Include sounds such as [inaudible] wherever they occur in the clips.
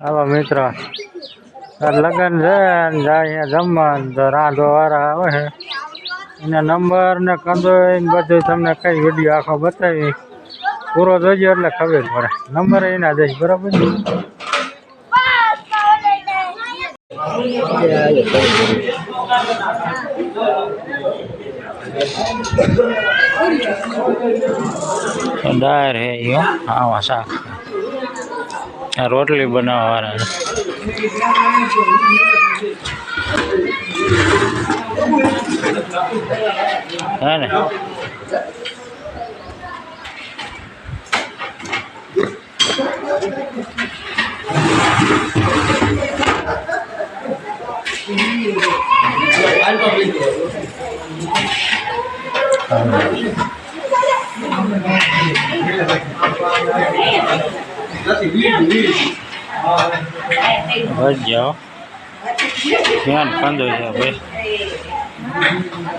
હાલો મિત્રો આ લગ્ન છે ને જાય અહીંયા જમવા ને તો રાંધો વાળા આવે છે એના નંબર ને કંદોય ને બધું તમને કઈ વીડિયો આખો બતાવી પૂરો જોજો એટલે ખબર પડે નંબર એના દઈશ બરાબર ને દાર હે યો આવા શાક આ રોટલી બનાવવાના છે. હે ને? બસ જાઓ મેન કંદો છે ભાઈ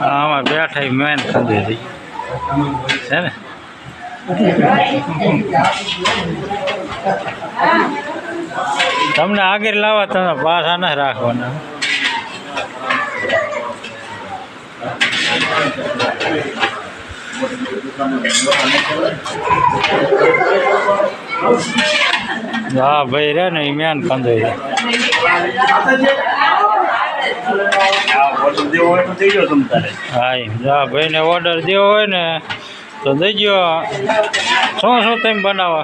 આમાં બેઠા મેન કંદો છે છે ને? તમને આગળ લાવવા તમે પાછા ના રાખવાના હા ભાઈ રે ને એ મેન કંદો હા એમ હા ભાઈને ઓર્ડર દેવો હોય ને તો દેજો શું શું તમે બનાવો?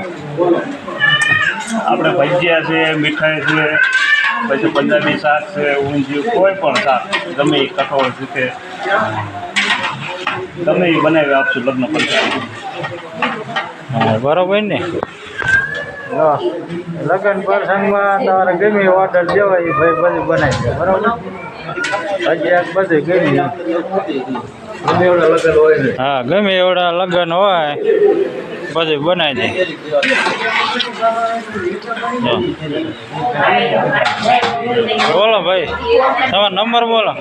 આપણે ભજીયા છે મીઠાઈ છે પછી પંજાબી શાક છે ઊંધિયું કોઈ પણ શાક. ગમે એ કઠોળ છે ગમે એ બનાવી આપશું લગ્ન પછી. બરાબર ને? લગ્ન પ્રસંગમાં તમારે ગમે ઓર્ડર દેવાય ભાઈ બધું બનાવી દે બરાબર? અગિયાર બધું ગમે હા ગમે એવડા લગ્ન હોય બધું બનાવી દે. બોલો ભાઈ તમારો નંબર બોલો.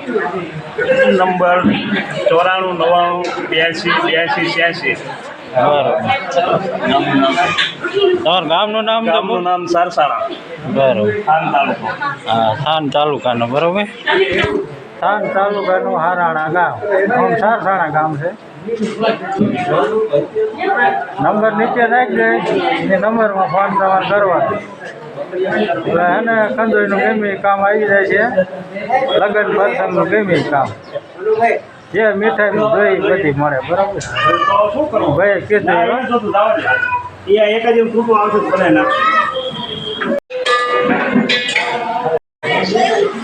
નંબર ચોરાણું નવ્વાણું બ્યાસી બ્યાસી છ્યાસી તમારું ગામનું નામ ગામનું નામ સારસાણા બરોબર. થાન તાલુકો. હા થાન તાલુકાનું બરોબર? થાન તાલુકાનું હારાણા ગામ. આમ સારસાણા ગામ છે. નંબર નીચે નાખી દે એ નંબરમાં ફોન તમારે કરવાનો. એટલે એને કંદોઈનું ગમે કામ આવી જાય છે. લગ્ન પ્રસંગનું ગમે કામ. જે મીઠાઈ જોઈ બધી મળે બરાબર તો શું કરવું ભાઈ કીધું ના, હો. એમ જોતું જવા દે. એ આ એક જ એમ છૂટું આવશે તો બનાવી નાખશું.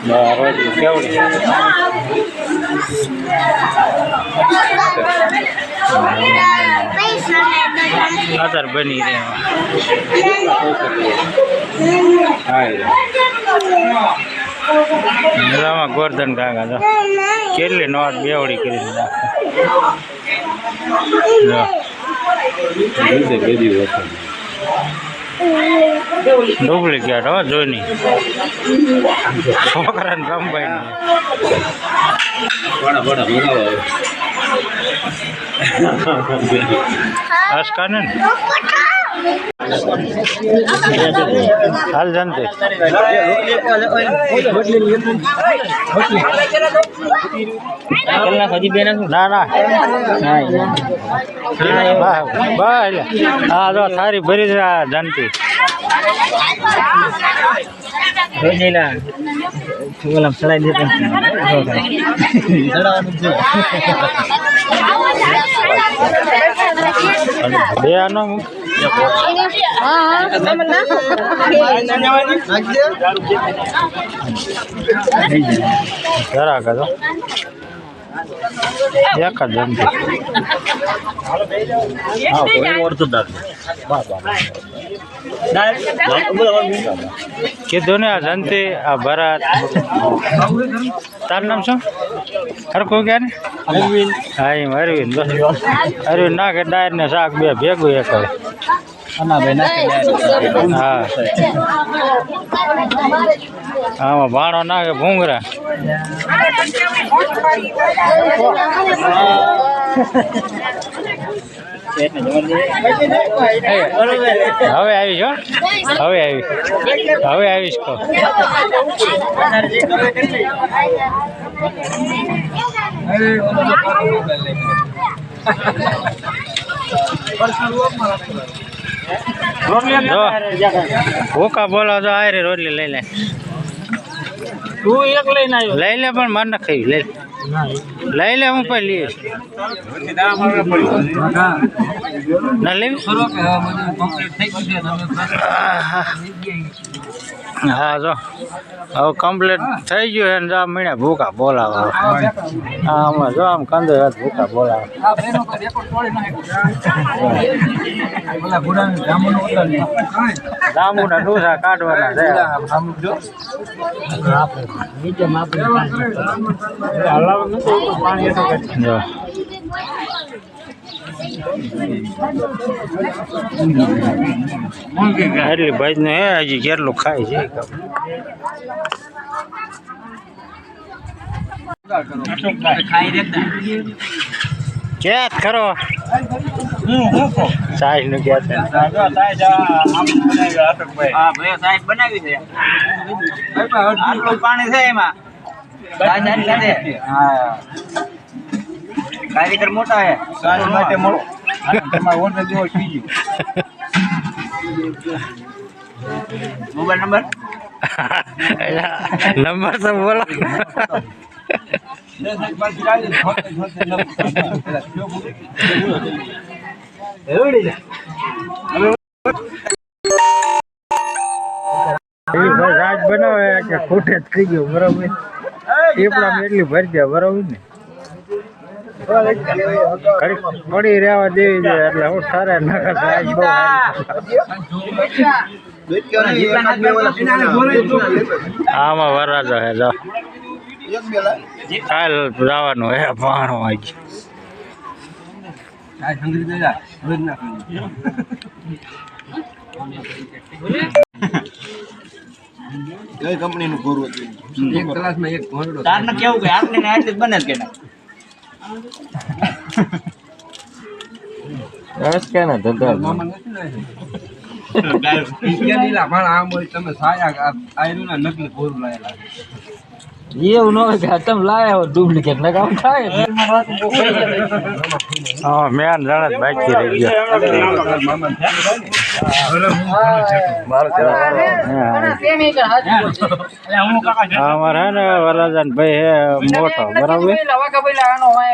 બરોબર કેવડી આધાર બની રહે આમાં ગોરધન કાકા તો કેટલી નોટ બેવડી કરી ડુપ્લિકેટ હો જોની છોકરાને અસકા ને? હાલ જનતે ના ના. હા જો થારી ભરી જનતી આ જનતી બે આનો જરા કાઢો એક જ જનતી હા, જ નથી. કીધું ને આ જંતી આ ભરત. તારું નામ શું? હરખું ક્યાં ને? હા, એમ અરવિંદ. અરવિંદ નાખે ડાયર ને શાક બે ભેગું એક હા. આમાં ભાણો નાખે, ભૂંગરા. હવે આવીશ હો. હવે આવી હવે આવીશ કહો. ભૂકા બોલો તો આ રે રોટલી લઈ લે. તું એક લઈને આવ્યો. લઈ લે પણ માર ન ખાઈ લઈ લે. લઈ લે હું લઈશ. ના લેવી. હા જો. હવે કમ્પ્લીટ થઈ ગયું છે આ મહિના ભૂકા બોલાવો. હા આમાં જો આમ કંદો હાથ ભૂકા બોલાવો. જાંબુના ડોસા કાઢવાના છે. જો. એટલી ભાઈ ને હજી કેટલું ખાય છે ક્યાં ખરો સાઈઝનું ક્યાં છે? હા બનાવી છે આટલું પાણી છે એમાં હા. મોટા છે માટે મોટો. મોબાઈલ નંબર નંબર તો બોલો એ બનાવે કે ખોટે જ થઈ ગયું બરોબર? ટીપડામાં એટલી ભરી દે બરાબર ને? પડી રહેવા દેવી છે એટલે હું સારા સારી. આમાં વરાજો હે જો. કાલ જવાનું હે પાણો વાગી. કઈ કંપનીનું પૂરું હતું? તારને કેવું કે આટલી આટલી બને કે ના? બસ કે ના ધંધા એવું ન લાયા ડુપ્લિકેટ ને કામ થાય હા મેં જણ બાકી રહી ગયો. અમારે ને વરરાજાન ભાઈ હે. મોટો બરાબર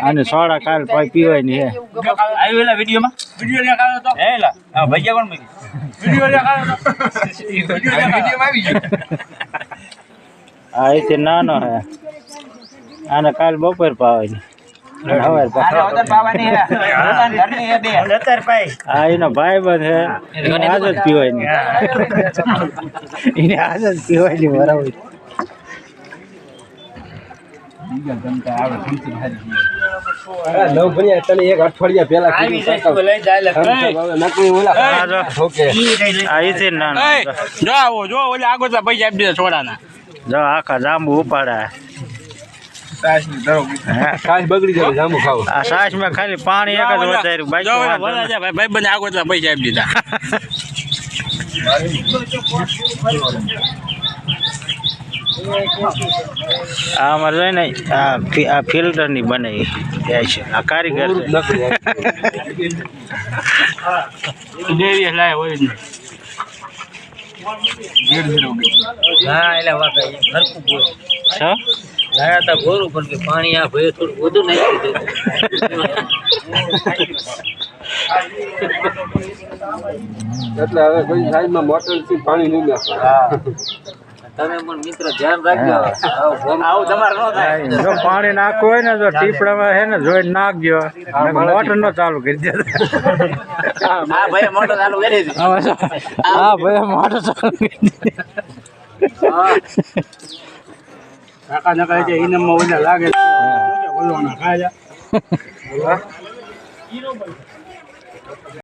અને સોડા કાલ પાઈ પીવાયની હે આવ્યું એલા વિડીયોમાં વીડિયો લે કાઢો તો હે એલા હા ભૈયા કોણ મૂકી વીડિયો કાલ બપોર પાવાની. એનો ભાઈ બંધ આજ જ પીવાય એને આજ જ પીવાય બરાબર જો. આખા જાંબુ ઉપાડા કાચ બગડી જાય જામુ ખાવ. આ સાસમાં ખાલી પાણી એક જ વધાર્યું બાકી નહીં. ભાઈ. બંને આગળ પૈસા આપી દીધા. આ અમારે જોઈ ને આ ફિલ્ટરની આ ફિલ્ટરની બનાવી ત્યાં છે. આ કારીગર છે. ડેરી લાય હોય હા એટલે બોલ. છ? લાયા હતા ગોરું પણ કે પાણી આ ભાઈ થોડું વધુ નાખી દીધું. એટલે હવે કોઈ સાઈડમાં મોટરથી પાણી નહીં નાખે. તમે પણ મિત્ર ધ્યાન રાખજો. આવું તમારે ન થાય. જો પાણી નાખવું હોય ને જો ટીપડામાં હે. ને જોઈ નાખજો. મોટર નો ચાલુ કરી દે હા ભાઈ મોટો ચાલુ કરી દીધું. હા ભાઈ મોટર ચાલુ કરી દે કાકા ના કહે છે ઇનામમાં ઓલા લાગે ઓલો ના ખાય [laughs]